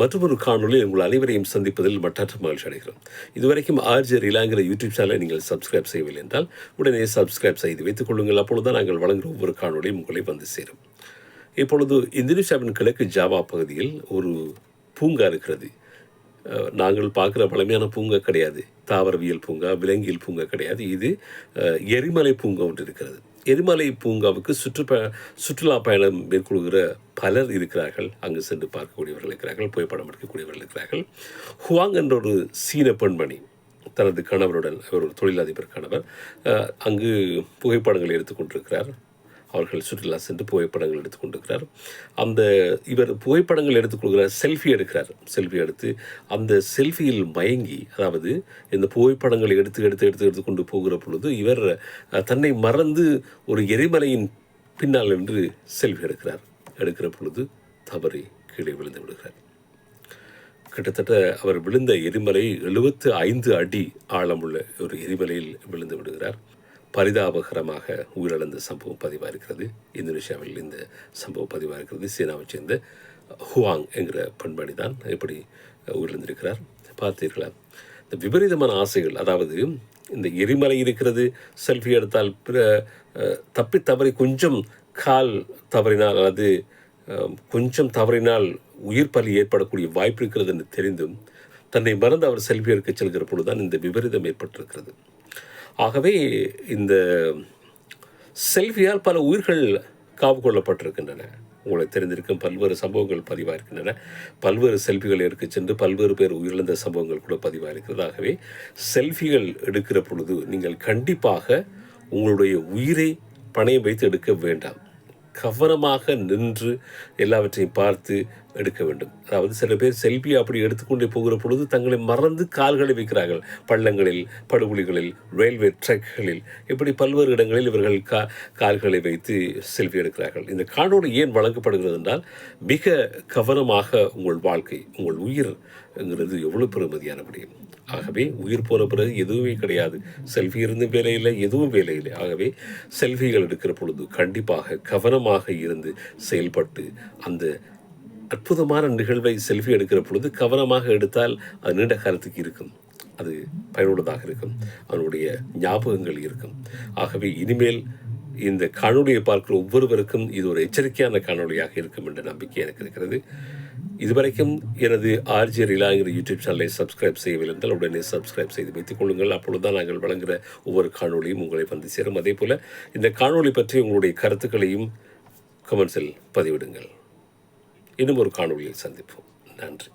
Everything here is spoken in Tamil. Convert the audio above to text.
மற்றொரு காணொளி உங்கள் அனைவரையும் சந்திப்பதில் மற்ற மகிழ்ச்சி அடைகிறோம். இதுவரைக்கும் ஆர்ஜர் இலாங்கிற யூடியூப் சேனலை நீங்கள் சப்ஸ்கிரைப் செய்யவில்லை என்றால் உடனே சப்ஸ்கிரைப் செய்து வைத்துக் கொள்ளுங்கள். அப்பொழுதுதான் நாங்கள் வழங்குகிற ஒவ்வொரு காணொலியும் உங்களை வந்து சேரும். இப்பொழுது இந்தோனேஷியாவின் கிழக்கு ஜாவா பகுதியில் ஒரு பூங்கா இருக்கிறது. நாங்கள் பார்க்குற பழமையான பூங்கா கிடையாது. தாவரவியல் பூங்கா விலங்கியல் பூங்கா கிடையாது. இது எரிமலை பூங்கா ஒன்று இருக்கிறது. எரிமலை பூங்காவுக்கு சுற்றுப்ப சுற்றுலா பயணம் மேற்கொள்கிற பலர் இருக்கிறார்கள். அங்கு சென்று பார்க்கக்கூடியவர்கள் இருக்கிறார்கள் புகைப்படம் எடுக்கக்கூடியவர்கள் இருக்கிறார்கள். ஹுவாங் என்ற ஒரு சீன பெண்மணி தனது கணவருடன் அவர் ஒரு தொழிலதிபர் கணவர் அங்கு புகைப்படங்களை எடுத்துக்கொண்டிருக்கிறார் அவர்கள் சுற்றுலா சென்று புகைப்படங்கள் எடுத்துக்கொண்டிருக்கிறார் அந்த இவர் புகைப்படங்கள் எடுத்துக்கொள்கிறார் செல்ஃபி எடுக்கிறார். செல்ஃபி எடுத்து அந்த செல்ஃபியில் மயங்கி அதாவது இந்த புகைப்படங்களை எடுத்து எடுத்து எடுத்து எடுத்து கொண்டு போகிற பொழுது இவர் தன்னை மறந்து ஒரு எரிமலையின் பின்னால் நின்று செல்ஃபி எடுக்கிறார். எடுக்கிற பொழுது தவறி கீழே விழுந்து விடுகிறார். கிட்டத்தட்ட அவர் விழுந்த எரிமலை எழுபத்து ஐந்து அடி ஆழமுள்ள ஒரு எரிமலையில் விழுந்து விடுகிறார். பரிதாபகரமாக உயிரிழந்த சம்பவம் பதிவாக இருக்கிறது. இந்தோனேஷியாவில் இந்த சம்பவம் பதிவாக இருக்கிறது. சீனாவைச் சேர்ந்த ஹுவாங் என்கிற பெண்மணி தான் இப்படி உயிரிழந்திருக்கிறார். பார்த்தீர்களா? இந்த விபரீதமான ஆசைகள் அதாவது இந்த எரிமலை இருக்கிறது செல்ஃபி எடுத்தால் பிற தப்பி தவறி கொஞ்சம் கால் தவறினால் அல்லது கொஞ்சம் தவறினால் உயிர் பலி ஏற்படக்கூடிய வாய்ப்பு இருக்கிறது என்று தெரிந்தும் தன்னை மறந்து அவர் செல்ஃபி எடுக்க செல்கிற பொழுதுதான் இந்த விபரீதம் ஏற்பட்டிருக்கிறது. ஆகவே இந்த செல்ஃபியால் பல உயிர்கள் காவு கொள்ளப்பட்டிருக்கின்றன. உங்களுக்கு தெரிந்திருக்கும் பல்வேறு சம்பவங்கள் பதிவாயிருக்கின்றன. பல்வேறு செல்ஃபிகள் எடுக்க சென்று பல்வேறு பேர் உயிரிழந்த சம்பவங்கள் கூட பதிவாயிருக்கிறது. ஆகவே செல்ஃபிகள் எடுக்கிற பொழுது நீங்கள் கண்டிப்பாக உங்களுடைய உயிரை பணையம் வைத்து எடுக்க வேண்டாம். கவனமாக நின்று எல்லாவற்றையும் பார்த்து எடுக்க வேண்டும். அதாவது சில பேர் செல்ஃபி அப்படி எடுத்துக்கொண்டே போகிற பொழுது தங்களை மறந்து கால்களை வைக்கிறார்கள். பள்ளங்களில் படுகொலிகளில் ரயில்வே ட்ரக்குகளில் இப்படி பல்வேறு இடங்களில் இவர்கள் கா கால்களை வைத்து செல்ஃபி எடுக்கிறார்கள். இந்த காணோடு ஏன் வழங்கப்படுகிறது என்றால் மிக கவனமாக உங்கள் வாழ்க்கை உங்கள் உயிர்ங்கிறது எவ்வளோ பெருமதியான முடியும். ஆகவே உயிர் போன பிறகு எதுவுமே கிடையாது. செல்ஃபி இருந்தும் வேலை இல்லை எதுவும் வேலை இல்லை. ஆகவே செல்ஃபிகள் எடுக்கிற பொழுது கண்டிப்பாக கவனமாக இருந்து செயல்பட்டு அந்த அற்புதமான நிகழ்வை செல்ஃபி எடுக்கிற பொழுது கவனமாக எடுத்தால் அது நீண்ட காலத்துக்கு இருக்கும். அது பயனுள்ளதாக இருக்கும். அவனுடைய ஞாபகங்கள் இருக்கும். ஆகவே இனிமேல் இந்த காணொளியை பார்க்கிற ஒவ்வொருவருக்கும் இது ஒரு எச்சரிக்கையான காணொளியாக இருக்கும் என்ற நம்பிக்கை எனக்கு இருக்கிறது. இதுவரைக்கும் எனது ஆர்ஜி ரிலாங்கிற யூடியூப் சேனலை சப்ஸ்கிரைப் செய்யவில்லை என்றால் உடனே சப்ஸ்கிரைப் செய்து வைத்துக் கொள்ளுங்கள். அப்பொழுதுதான் நாங்கள் வழங்குகிற ஒவ்வொரு காணொளியும் உங்களை வந்து சேரும். அதே போல் இந்த காணொளி பற்றி உங்களுடைய கருத்துக்களையும் கமெண்ட்ஸில் பதிவிடுங்கள். இன்னும் ஒரு காணொளியில் சந்திப்போம். நன்றி.